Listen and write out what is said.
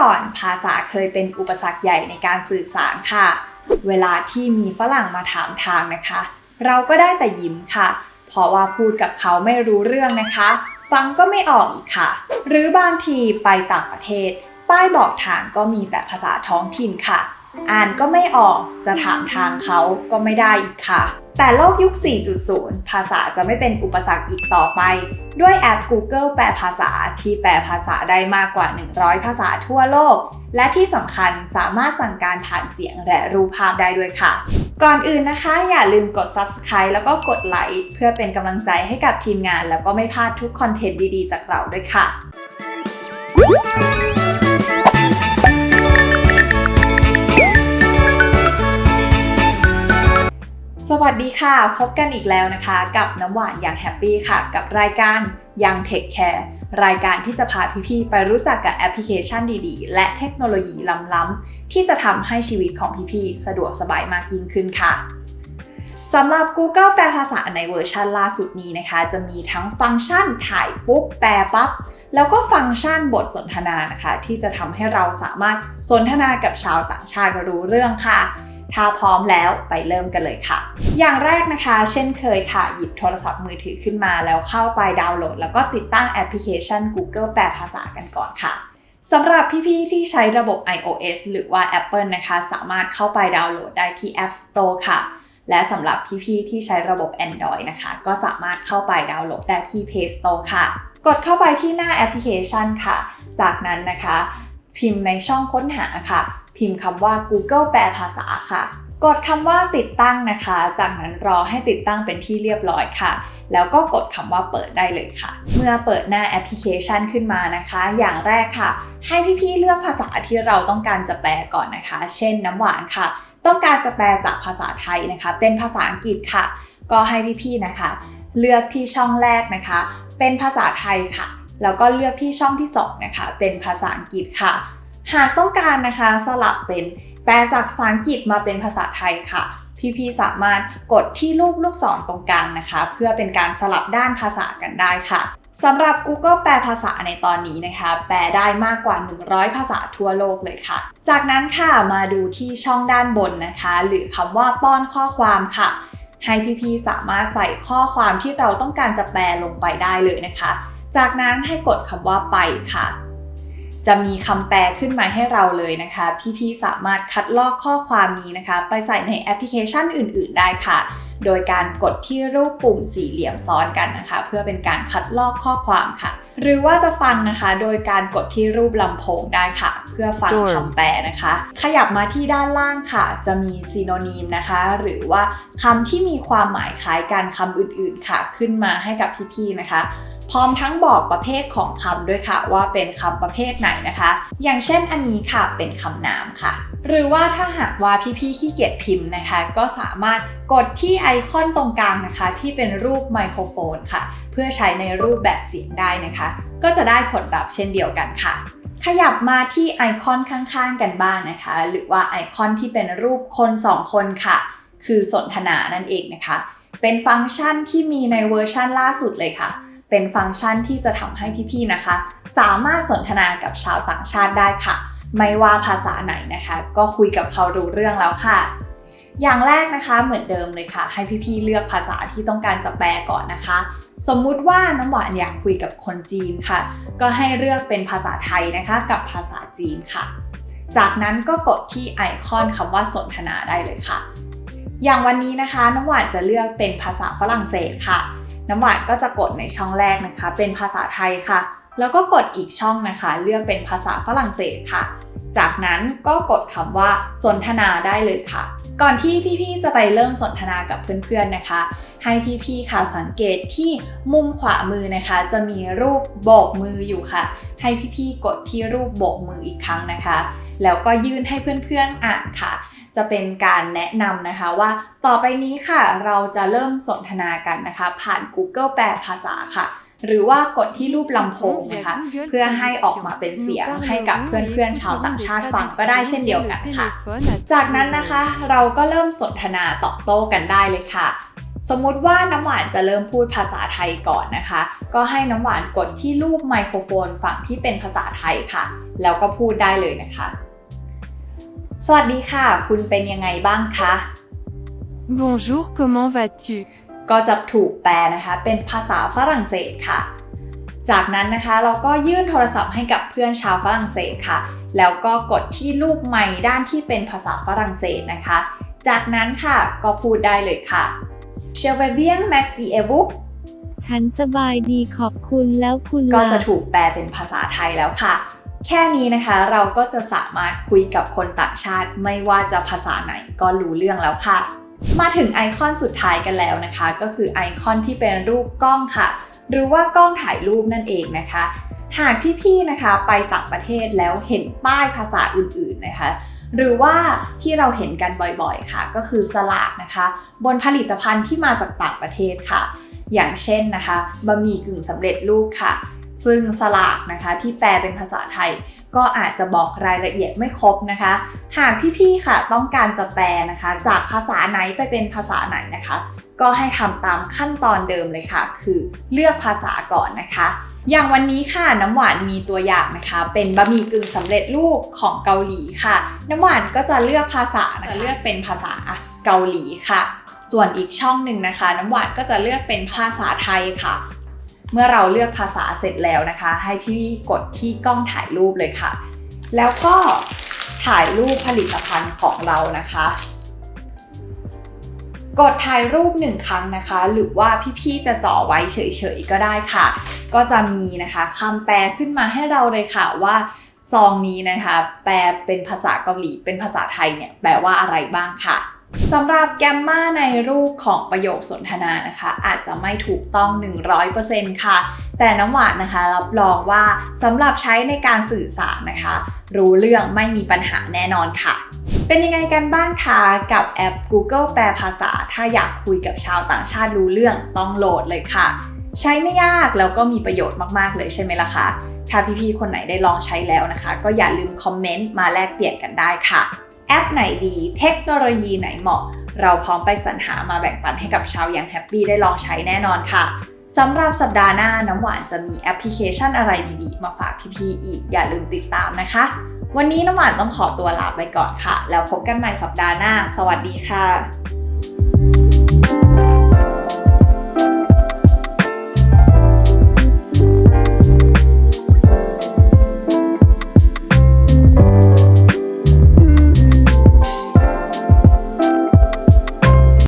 ก่อนภาษาเคยเป็นอุปสรรคใหญ่ในการสื่อสารค่ะ เวลาที่มีฝรั่งมาถามทางนะคะ เราก็ได้แต่ยิ้มค่ะ เพราะว่าพูดกับเขาไม่รู้เรื่องนะคะ ฟังก็ไม่ออกอีกค่ะ หรือบางทีไปต่างประเทศ ป้ายบอกทางก็มีแต่ภาษาท้องถิ่นค่ะ อ่านก็ไม่ออกจะถามทางเขาก็ไม่ได้อีกค่ะ แต่โลกยุค 4.0 ภาษาจะไม่เป็นอุปสรรคอีกต่อไป ด้วยแอป Google แปลภาษาที่แปลภาษาได้มากกว่า 100 ภาษาทั่วโลก และที่สำคัญสามารถสั่งการผ่านเสียงและรูปภาพได้ด้วยค่ะ ก่อนอื่นนะคะ อย่าลืมกด Subscribe แล้วก็กดไลค์เพื่อเป็นกำลังใจให้กับทีมงาน แล้วก็ไม่พลาดทุกคอนเทนต์ดีๆ จากเราด้วยค่ะ ดีค่ะ พบกันอีกแล้วนะคะ กับน้ำหวานอย่างแฮปปี้ค่ะ กับรายการยังเทคแคร์รายการที่จะพาพี่ๆไปรู้จักกับแอปพลิเคชันดีๆ และเทคโนโลยีล้ำๆที่จะทำให้ชีวิตของพี่ๆสะดวกสบายมากยิ่งขึ้นค่ะสำหรับ Google แปลภาษาในเวอร์ชันล่าสุดนี้นะคะ จะมีทั้งฟังก์ชันถ่ายปุ๊บแปลปั๊บแล้วก็ฟังก์ชันบทสนทนานะคะ ที่จะทำให้เราสามารถสนทนากับชาวต่างชาติรู้เรื่องค่ะ ถ้าพร้อมแล้วไปเริ่มกันเลยค่ะ อย่างแรกนะคะ เช่นเคยค่ะ หยิบโทรศัพท์มือถือขึ้นมาแล้วเข้าไปดาวน์โหลด แล้วก็ติดตั้งแอปพลิเคชัน Google แปลภาษากันก่อนค่ะสำหรับพี่ๆที่ใช้ระบบ iOS หรือว่า Apple นะคะ สามารถเข้าไปดาวน์โหลดได้ที่ App Store ค่ะ และสำหรับพี่ๆที่ใช้ระบบ Android นะคะ ก็สามารถเข้าไปดาวน์โหลดได้ที่ Play Store ค่ะ กดเข้าไปที่หน้าแอปพลิเคชันค่ะ จากนั้นนะคะ พิมพ์ในช่องค้นหาค่ะ พิมพ์คำว่า Google แปลภาษาค่ะ กดคำว่าติดตั้งนะคะ จากนั้นรอให้ติดตั้งเป็นที่เรียบร้อยค่ะ แล้วก็กดคำว่าเปิดได้เลยค่ะ เมื่อเปิดหน้าแอปพลิเคชันขึ้นมานะคะ อย่างแรกค่ะ ให้พี่ๆเลือกภาษาที่เราต้องการจะแปลก่อนนะคะ เช่นน้ำหวานค่ะ ต้องการจะแปลจากภาษาไทยนะคะ เป็นภาษาอังกฤษค่ะ ก็ให้พี่ๆนะคะ เลือกที่ช่องแรกนะคะ เป็นภาษาไทยค่ะ แล้วก็เลือกที่ช่องที่2นะคะ เป็นภาษาอังกฤษค่ะ หากต้องการนะคะสลับเป็นแปลจากภาษาอังกฤษมาเป็นภาษาไทยค่ะ พี่ๆสามารถกดที่รูปลูกศรตรงกลางนะคะ เพื่อเป็นการสลับด้านภาษากันได้ค่ะสำหรับ Google แปลภาษาในตอนนี้นะคะ แปลได้มากกว่า 100 ภาษาทั่วโลกเลยค่ะ จากนั้นค่ะมาดูที่ช่องด้านบนนะคะ หรือคำว่าป้อนข้อความค่ะ ให้พี่ๆสามารถใส่ข้อความที่เราต้องการจะแปลลงไปได้เลยนะคะ จากนั้นให้กดคำว่าไปค่ะ จะมีคำแปลขึ้นมาให้เราเลยนะคะ พี่ๆสามารถคัดลอกข้อความนี้นะคะ ไปใส่ในแอปพลิเคชันอื่น ๆ ได้ค่ะ โดยการกดที่รูปปุ่มสี่เหลี่ยมซ้อนกันนะคะ เพื่อเป็นการคัดลอกข้อความค่ะ หรือว่าจะฟังนะคะ โดยการกดที่รูปลำโพงได้ค่ะ เพื่อฟัง Storm คำแปลนะคะ ขยับมาที่ด้านล่างค่ะ จะมีซีโนนีมนะคะ หรือว่าคำที่มีความหมายคล้ายกันคำอื่นๆค่ะ ขึ้นมาให้กับพี่ๆนะคะ พร้อมทั้งบอกประเภทของคำด้วยค่ะ ว่าเป็นคำประเภทไหนนะคะ อย่างเช่นอันนี้ค่ะเป็นคำนามค่ะ หรือว่าถ้าหากว่าพี่ๆขี้เกียจพิมพ์นะคะ ก็สามารถกดที่ไอคอนตรงกลางนะคะ ที่เป็นรูปไมโครโฟนค่ะ เพื่อใช้ในรูปแบบเสียงได้นะคะ ก็จะได้ผลลัพธ์เช่นเดียวกันค่ะ ขยับมาที่ไอคอนข้างๆกันบ้างนะคะ หรือว่าไอคอนที่เป็นรูปคนสองคนค่ะ คือสนทนานั่นเองนะคะ เป็นฟังก์ชันที่มีในเวอร์ชั่นล่าสุดเลยค่ะ เป็นฟังก์ชันที่จะทำให้พี่ๆนะคะ สามารถสนทนากับชาวต่างชาติได้ค่ะ ไม่ว่าภาษาไหนนะคะ ก็คุยกับเขารู้เรื่องแล้วค่ะ อย่างแรกนะคะเหมือนเดิมเลยค่ะ ให้พี่ๆเลือกภาษาที่ต้องการจะแปลก่อนนะคะ สมมุติว่าน้ำหวานอยากคุยกับคนจีนค่ะ ก็ให้เลือกเป็นภาษาไทยนะคะ กับภาษาจีนค่ะ จากนั้นก็กดที่ไอคอนคำว่าสนทนาได้เลยค่ะ อย่างวันนี้นะคะน้ำหวานจะเลือกเป็นภาษาฝรั่งเศสค่ะ น้ำหวานก็จะกดในช่องแรกนะคะ เป็นภาษาไทยค่ะ แล้วก็กดอีกช่องนะคะ เลือกเป็นภาษาฝรั่งเศสค่ะ จากนั้นก็กดคำว่าสนทนาได้เลยค่ะ ก่อนที่พี่ๆจะไปเริ่มสนทนากับเพื่อนๆนะคะ ให้พี่ๆค่ะสังเกตที่มุมขวามือนะคะ จะมีรูปโบกมืออยู่ค่ะ ให้พี่ๆกดที่รูปโบกมืออีกครั้งนะคะ แล้วก็ยื่นให้เพื่อนๆอ่านค่ะ จะเป็นการแนะนำนะคะว่าต่อไปนี้ค่ะเราจะเริ่มสนทนากันนะคะ ผ่าน Google แปลภาษาค่ะ หรือว่ากดที่รูปลำโพงนะคะ เพื่อให้ออกมาเป็นเสียงให้กับเพื่อนๆชาวต่างชาติฟังก็ได้เช่นเดียวกันค่ะ จากนั้นนะคะเราก็เริ่มสนทนาตอบโต้กันได้เลยค่ะสมมุติว่าน้ำหวานจะเริ่มพูดภาษาไทยก่อนนะคะ ก็ให้น้ำหวานกดที่รูปไมโครโฟนฝั่งที่เป็นภาษาไทยค่ะ แล้วก็พูดได้เลยนะคะ สวัสดีค่ะ คุณเป็นยังไงบ้างคะ Bonjour, comment vas-tu ก็จะถูกแปลนะคะเป็นภาษาฝรั่งเศสค่ะ จากนั้นนะคะเราก็ยื่นโทรศัพท์ให้กับเพื่อนชาวฝรั่งเศสค่ะ แล้วก็กดที่รูปไม้ด้านที่เป็นภาษาฝรั่งเศสนะคะ จากนั้นค่ะก็พูดได้เลยค่ะ Je vais bien merci et vous ฉันสบายดีขอบคุณแล้วคุณก็ล่ะจะถูกแปลเป็นภาษาไทยแล้วค่ะ แค่นี้นะคะเราก็จะสามารถคุยกับคนต่างชาติ ไม่ว่าจะภาษาไหนก็รู้เรื่องแล้วค่ะ มาถึงไอคอนสุดท้ายกันแล้วนะคะ ก็คือไอคอนที่เป็นรูปกล้องค่ะ หรือว่ากล้องถ่ายรูปนั่นเองนะคะ หากพี่ๆนะคะไปต่างประเทศแล้วเห็นป้ายภาษาอื่นๆนะคะหรือว่าที่เราเห็นกันบ่อยๆค่ะ ก็คือสลากนะคะ บนผลิตภัณฑ์ที่มาจากต่างประเทศค่ะ อย่างเช่นนะคะบะหมี่กึ่งสำเร็จรูปค่ะ ซึ่งสลากนะคะที่แปลเป็นภาษาไทย ก็อาจจะบอกรายละเอียดไม่ครบนะคะ หากพี่ๆค่ะต้องการจะแปลนะคะ จากภาษาไหนไปเป็นภาษาไหนนะคะ ก็ให้ทำตามขั้นตอนเดิมเลยค่ะ คือเลือกภาษาก่อนนะคะ อย่างวันนี้ค่ะน้ำหวานมีตัวอย่างนะคะ เป็นบะหมี่กึ่งสำเร็จรูปของเกาหลีค่ะ น้ำหวานก็จะเลือกภาษานะคะเลือกเป็นภาษาเกาหลีค่ะ ส่วนอีกช่องหนึ่งนะคะ น้ำหวานก็จะเลือกเป็นภาษาไทยค่ะ เมื่อเราเลือกภาษาเสร็จแล้วนะคะ ให้พี่กดที่กล้องถ่ายรูปเลยค่ะ แล้วก็ถ่ายรูปผลิตภัณฑ์ของเรานะคะ กดถ่ายรูปหนึ่งครั้งนะคะ หรือว่าพี่ๆจะจ่อไว้เฉยๆก็ได้ค่ะ ก็จะมีนะคะคำแปลขึ้นมาให้เราเลยค่ะว่าซองนี้นะคะ แปลเป็นภาษาเกาหลีเป็นภาษาไทยเนี่ยแปลว่าอะไรบ้างค่ะ สำหรับแกมมาในรูปของประโยคสนทนานะคะ อาจจะไม่ถูกต้อง 100%ค่ะ แต่น้ำหวานนะคะ รับรองว่าสำหรับใช้ในการสื่อสารนะคะ รู้เรื่องไม่มีปัญหาแน่นอนค่ะ เป็นยังไงกันบ้างคะกับแอป Google แปลภาษา ถ้าอยากคุยกับชาวต่างชาติรู้เรื่องต้องโหลดเลยค่ะ ใช้ไม่ยากแล้วก็มีประโยชน์มากๆเลยใช่ไหมล่ะคะถ้าพี่ๆคนไหนได้ลองใช้แล้วนะคะ ก็อย่าลืมคอมเมนต์มาแลกเปลี่ยนกันได้ค่ะ แอปไหนดี เทคโนโลยีไหนเหมาะ เราพร้อมไปสรรหามาแบ่งปันให้กับชาวยังแฮปปี้ได้ลองใช้แน่นอนค่ะสำหรับสัปดาห์หน้าน้ำหวานจะมีแอปพลิเคชันอะไรดีๆ มาฝากพี่ๆอีก อย่าลืมติดตามนะคะ วันนี้น้ำหวานต้องขอตัวลาไปก่อนค่ะ แล้วพบกันใหม่สัปดาห์หน้า สวัสดีค่ะ